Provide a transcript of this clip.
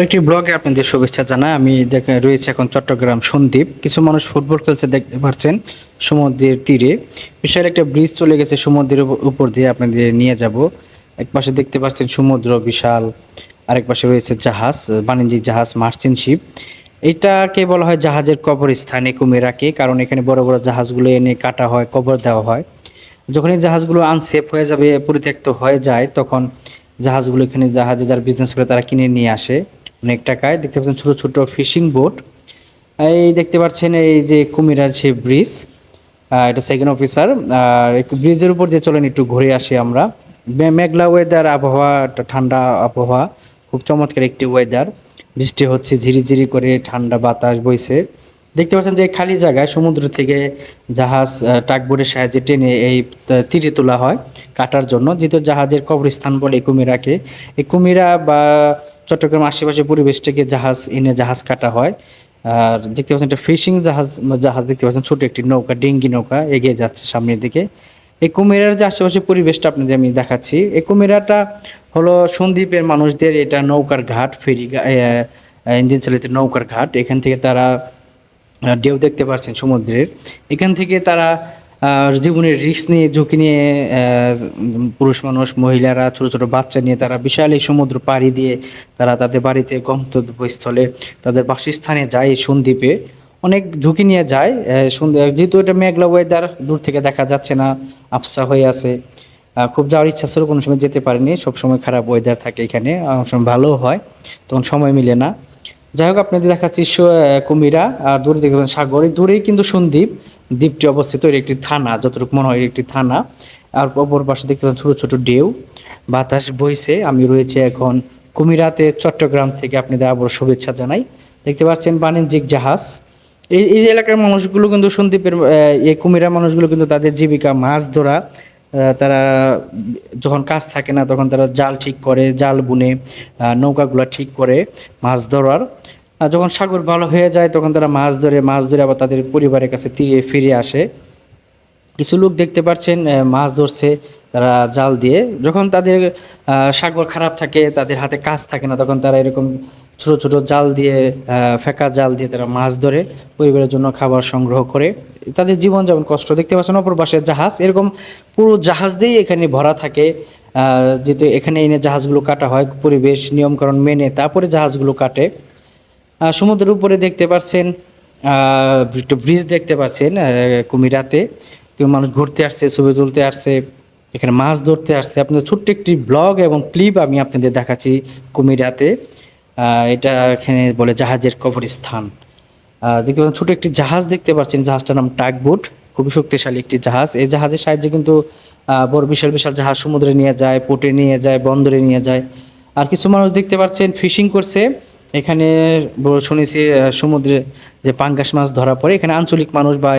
একটি ব্লগে আপনাদের শুভেচ্ছা জানাই। আমি দেখে রয়েছে এখন চট্টগ্রাম সন্দ্বীপ কিছু মানুষ ফুটবল খেলছে দেখতে পাচ্ছেন সমুদ্রের তীরে। বিশাল একটা ব্রিজ চলে গেছে সমুদ্রের উপ- উপর দিয়ে আপনাদের নিয়ে যাব। এক পাশে দেখতে পাচ্ছেন সমুদ্র বিশাল, আরেক পাশে রয়েছে জাহাজ, বাণিজ্যিক জাহাজ মার্চেন্ট শিপ। এটাকে বলা হয় জাহাজের কবরস্থানে কুমিরাকে, কারণ এখানে বড় বড় জাহাজগুলো এনে কাটা হয়, কবর দেওয়া হয়। যখন এই জাহাজগুলো আনসেফ হয়ে যাবে, পরিত্যক্ত হয়ে যায়, তখন জাহাজগুলো এখানে জাহাজে যারা বিজনেস করে তারা কিনে নিয়ে আসে। অনেক টাকায়। দেখতে পাচ্ছেন ছোট ছোট ফিশিং বোট এই দেখতে পাচ্ছেন এই যে কুমিরার সে ব্রিজ এটা সেকেন্ড অফিসার আর ব্রিজের উপর দিয়ে চলেন, একটু ঘুরে আসি আমরা। মেঘলা ওয়েদার আবহাওয়া ঠান্ডা আবহাওয়া। খুব চমৎকার একটি ওয়েদার বৃষ্টি হচ্ছে, ঝিরিঝিরি করে ঠান্ডা বাতাস বইছে। দেখতে পাচ্ছেন যে খালি জায়গায় সমুদ্র থেকে জাহাজ টাকবোর্ডের সাহায্যে টেনে এই তীরে তোলা হয় কাটার জন্য। যেহেতু জাহাজের কবরস্থান বলে কুমিরাকে। এই কুমিরা বা চট্টগ্রাম আশেপাশে পরিবেশটাকে জাহাজ এনে জাহাজ কাটা হয়। আর দেখতে পাচ্ছেন একটা ফিশিং জাহাজ জাহাজ দেখতে পাচ্ছেন, ছোট একটি নৌকা, ডেঙ্গি নৌকা এগিয়ে যাচ্ছে সামনের দিকে। এই কুমিরার যে আশেপাশে পরিবেশটা আপনাদের আমি দেখাচ্ছি, এই কুমিরাটা হলো সন্দ্বীপের মানুষদের এটা নৌকার ঘাট, ফেরি ইঞ্জিন চালিত নৌকার ঘাট। এখান থেকে তারা ঢেউ দেখতে পাচ্ছেন সমুদ্রের। এখান থেকে তারা জীবনের রিস্ক নিয়ে, ঝুঁকি নিয়ে পুরুষ মানুষ, মহিলারা, ছোট ছোট বাচ্চা নিয়ে তারা বিশাল এই সমুদ্র পাড়ি দিয়ে তারা তাদের বাড়িতে গন্তব্যস্থলে তাদের বাসস্থানে যায় সন্দ্বীপে। অনেক ঝুঁকি নিয়ে যায় যেহেতু এটা মেঘলা ওয়েদার দূর থেকে দেখা যাচ্ছে না, আফসা হয়ে আছে। খুব যাওয়ার ইচ্ছা ছিল, কোনো সময় যেতে পারিনি, সবসময় খারাপ ওয়েদার থাকে এখানে সময় ভালোও হয়, তখন সময় মিলে না। যাই হোক, আপনাদের দেখাচ্ছি কুমিরা আর দূরে পাচ্ছেন সাগর। এই দূরেই কিন্তু সন্দ্বীপ দ্বীপটি অবস্থিত, এর একটি থানা, যতটুকু মনে হয় একটি থানা। আর অপর পাশে দেখতে পাচ্ছেন ছোট ছোট ঢেউ, বাতাস বইছে। আমি রয়েছে এখন কুমিরাতে, চট্টগ্রাম থেকে আপনাদের আবার শুভেচ্ছা জানাই। দেখতে পাচ্ছেন বাণিজ্যিক জাহাজ। এই এই এলাকার মানুষগুলো কিন্তু সন্দ্বীপের এই কুমিরা মানুষগুলো কিন্তু তাদের জীবিকা, মাছ ধরা তারা যখন কাজ থাকে না, তখন তারা জাল ঠিক করে, জাল বুনে নৌকাগুলো ঠিক করে মাছ ধরার। যখন সাগর ভালো হয়ে যায়, তখন তারা মাছ ধরে মাছ ধরে আবার তাদের পরিবারের কাছে তীরে ফিরে আসে। কিছু লোক দেখতে পাচ্ছেন মাছ ধরছে, তারা জাল দিয়ে। যখন তাদের সাগর খারাপ থাকে, তাদের হাতে কাজ থাকে না, তখন তারা এরকম ছোট ছোট জাল দিয়ে ফেকা জাল দিয়ে তারা মাছ ধরে পরিবারের জন্য খাবার সংগ্রহ করে। তাদের জীবন যেমন কষ্ট। দেখতে পাচ্ছেন অপর পাশে জাহাজ। এরকম পুরো জাহাজ দিয়েই এখানে ভরা থাকে। যেহেতু এখানে এনে জাহাজগুলো কাটা হয়, পরিবেশ, নিয়মকানুন মেনে তারপরে জাহাজগুলো কাটে। সমুদ্রের উপরে দেখতে পাচ্ছেন ব্রিজ দেখতে পাচ্ছেন কুমিরাতে। কেউ মানুষ ঘুরতে আসছে, ছবি তুলতে আসছে, এখানে মাছ ধরতে আসছে। আপনাদের ছোট্ট একটি ব্লগ এবং ক্লিপ আমি আপনাদের দেখাচ্ছি কুমিরাতে। এটা এখানে বলে জাহাজের কবরস্থান। দেখতে পাচ্ছেন, ছোট একটি জাহাজ দেখতে পাচ্ছেন, জাহাজটার নাম টাকবোট খুবই শক্তিশালী একটি জাহাজ। এই জাহাজের সাহায্যে কিন্তু বড় বিশাল বিশাল জাহাজ সমুদ্রে নিয়ে যায় পোর্টে নিয়ে যায়, বন্দরে নিয়ে যায়। আর কিছু মানুষ দেখতে পাচ্ছেন, ফিশিং করছে। এখানে শুনেছি সমুদ্রে যে পাঙ্গাস মাছ ধরা পড়ে, এখানে আঞ্চলিক মানুষ বা